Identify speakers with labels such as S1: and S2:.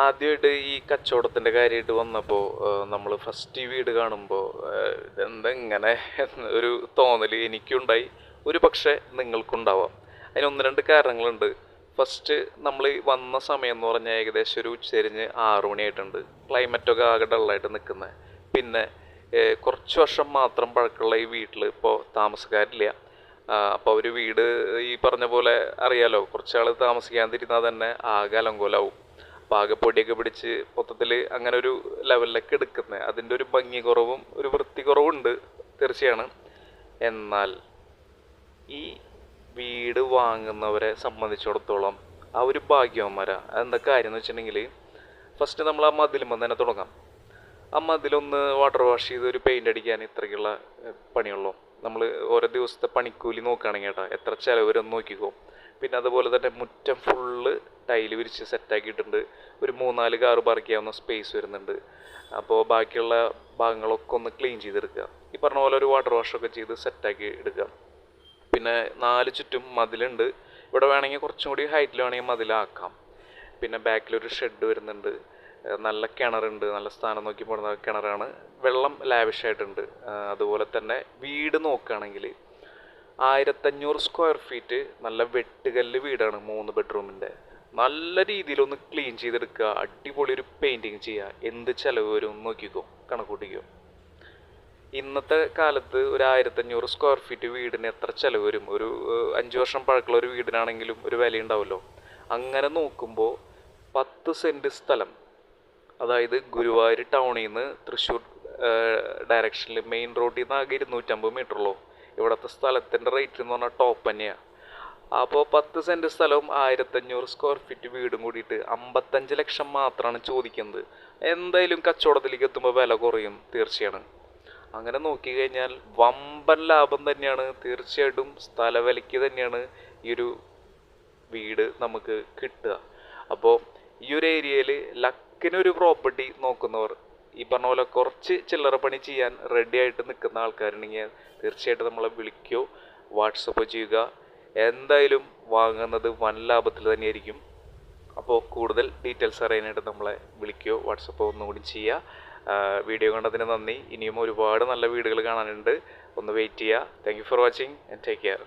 S1: ആദ്യമായിട്ട് ഈ കച്ചവടത്തിന്റെ കാര്യമായിട്ട് വന്നപ്പോൾ നമ്മൾ ഫസ്റ്റ് ഈ വീട് കാണുമ്പോൾ ഇതെന്തെങ്ങനെ ഒരു തോന്നൽ എനിക്കുണ്ടായി. ഒരു പക്ഷേ നിങ്ങൾക്കുണ്ടാവാം. അതിന് ഒന്ന് രണ്ട് കാരണങ്ങളുണ്ട്. ഫസ്റ്റ് നമ്മൾ വന്ന സമയം എന്ന് പറഞ്ഞാൽ ഏകദേശം ഒരു ഉച്ചരിഞ്ഞ് ആറു മണിയായിട്ടുണ്ട്. ക്ലൈമറ്റൊക്കെ ആകെ ഡള്ളായിട്ട് നിൽക്കുന്നത് പിന്നെ കുറച്ച് വർഷം മാത്രം പഴക്കമുള്ള ഈ വീട്ടിൽ ഇപ്പോൾ താമസക്കാരില്ല. അപ്പോൾ ഒരു വീട് ഈ പറഞ്ഞ പോലെ അറിയാലോ കുറച്ചാൾ താമസിക്കാതിരുന്നാൽ തന്നെ ആകെ അലങ്കോലാവും. അപ്പോൾ ആകെ പൊടിയൊക്കെ പിടിച്ച് മൊത്തത്തിൽ അങ്ങനെ ഒരു ലെവലിലേക്ക് എടുക്കുന്നത് അതിന്റെ ഒരു ഭംഗി കുറവും ഒരു വൃത്തി കുറവും ഉണ്ട് തീർച്ചയാണ്. എന്നാൽ ഈ വീട് വാങ്ങുന്നവരെ സംബന്ധിച്ചിടത്തോളം ആ ഒരു ഭാഗ്യവന്മാരാ. അതെന്താ കാര്യം എന്ന് വെച്ചിട്ടുണ്ടെങ്കിൽ ഫസ്റ്റ് നമ്മൾ ആ മതിലുമ്പോൾ തന്നെ തുടങ്ങാം. ആ മതിലൊന്ന് വാട്ടർ വാഷ് ചെയ്ത് ഒരു പെയിന്റ് അടിക്കാൻ ഇത്രയ്ക്കുള്ള പണിയുള്ളൂ. നമ്മൾ ഓരോ ദിവസത്തെ പണിക്കൂലി നോക്കുകയാണെങ്കിൽ കേട്ടോ എത്ര ചിലവ് നോക്കിക്കോ. പിന്നെ അതുപോലെ തന്നെ മുറ്റം ഫുള്ള് ടൈൽ വിരിച്ച് സെറ്റാക്കിയിട്ടുണ്ട് ഒരു മൂന്നാൽ കാറ് പാർക്ക് ചെയ്യാവുന്ന സ്പേസ് വരുന്നുണ്ട്. അപ്പോൾ ബാക്കിയുള്ള ഭാഗങ്ങളൊക്കെ ഒന്ന് ക്ലീൻ ചെയ്തെടുക്കുക. ഈ പറഞ്ഞ പോലെ ഒരു വാട്ടർ വാഷൊക്കെ ചെയ്ത് സെറ്റാക്കി എടുക്കുക. പിന്നെ നാല് ചുറ്റും മതിലുണ്ട്. ഇവിടെ വേണമെങ്കിൽ കുറച്ചും കൂടി ഹൈറ്റിൽ വേണമെങ്കിൽ മതിലാക്കാം. പിന്നെ ബാക്കിലൊരു ഷെഡ് വരുന്നുണ്ട്. നല്ല കിണറുണ്ട്. നല്ല സ്ഥാനം നോക്കി പോകുന്ന കിണറാണ്. വെള്ളം ലാവിഷായിട്ടുണ്ട് അതുപോലെ തന്നെ വീട് നോക്കുകയാണെങ്കിൽ ആയിരത്തഞ്ഞൂറ് സ്ക്വയർ ഫീറ്റ് നല്ല വെട്ടുകല്ല് വീടാണ് മൂന്ന് ബെഡ്റൂമിന്റെ നല്ല രീതിയിലൊന്ന് ക്ലീൻ ചെയ്തെടുക്കുക അടിപൊളി ഒരു പെയിന്റിങ് ചെയ്യുക എന്ത് ചിലവ് വരും നോക്കിക്കോ കണക്കൂട്ടിക്കോ. ഇന്നത്തെ കാലത്ത് ഒരു ആയിരത്തഞ്ഞൂറ് സ്ക്വയർ ഫീറ്റ് വീടിന് എത്ര ചിലവ് വരും? ഒരു അഞ്ച് വർഷം പഴക്കമുള്ള ഒരു വീടിനാണെങ്കിലും ഒരു വില ഉണ്ടാവുമല്ലോ. അങ്ങനെ നോക്കുമ്പോൾ പത്ത് സെന്റ് സ്ഥലം. അതായത് ഗുരുവായൂർ ടൗണിൽ നിന്ന് തൃശ്ശൂർ ഡയറക്ഷനിൽ മെയിൻ റോഡിൽ നിന്ന് ആകെ ഇരുന്നൂറ്റമ്പത് മീറ്റർ ഉള്ളൂ. ഇവിടുത്തെ സ്ഥലത്തിന്റെ റേറ്റ് എന്ന് പറഞ്ഞാൽ ടോപ്പ് തന്നെയാണ് അപ്പോൾ പത്ത് സെന്റ് സ്ഥലവും ആയിരത്തഞ്ഞൂറ് സ്ക്വയർ ഫീറ്റ് വീടും കൂടിയിട്ട് അമ്പത്തഞ്ച് ലക്ഷം മാത്രമാണ് ചോദിക്കുന്നത്. എന്തായാലും കച്ചവടത്തിലേക്ക് എത്തുമ്പോൾ വില കുറയും തീർച്ചയാണ്. അങ്ങനെ നോക്കിക്കഴിഞ്ഞാൽ വമ്പൻ ലാഭം തന്നെയാണ്. തീർച്ചയായിട്ടും സ്ഥലവിലയ്ക്ക് തന്നെയാണ് ഈ ഒരു വീട് നമുക്ക് കിട്ടുക. അപ്പോൾ ഈ ഒരു ഏരിയയിൽ ലക്കിനൊരു പ്രോപ്പർട്ടി നോക്കുന്നവർ ഈ പറഞ്ഞ പോലെ കുറച്ച് ചില്ലറ പണി ചെയ്യാൻ റെഡി ആയിട്ട് നിൽക്കുന്ന ആൾക്കാരുണ്ടെങ്കിൽ തീർച്ചയായിട്ടും നമ്മളെ വിളിക്കുകയോ വാട്സപ്പ് ചെയ്യുക. എന്തായാലും വാങ്ങുന്നത് വൻ ലാഭത്തിൽ തന്നെയായിരിക്കും. അപ്പോൾ കൂടുതൽ ഡീറ്റെയിൽസ് അറിയാനായിട്ട് നമ്മളെ വിളിക്കുകയോ വാട്സപ്പോ ഒന്നുകൂടി ചെയ്യുക. വീഡിയോ കണ്ടതിന് നന്ദി. ഇനിയും ഒരുപാട് നല്ല വീടുകൾ കാണാനുണ്ട്. ഒന്ന് വെയിറ്റ് ചെയ്യുക. Thank for watching and take care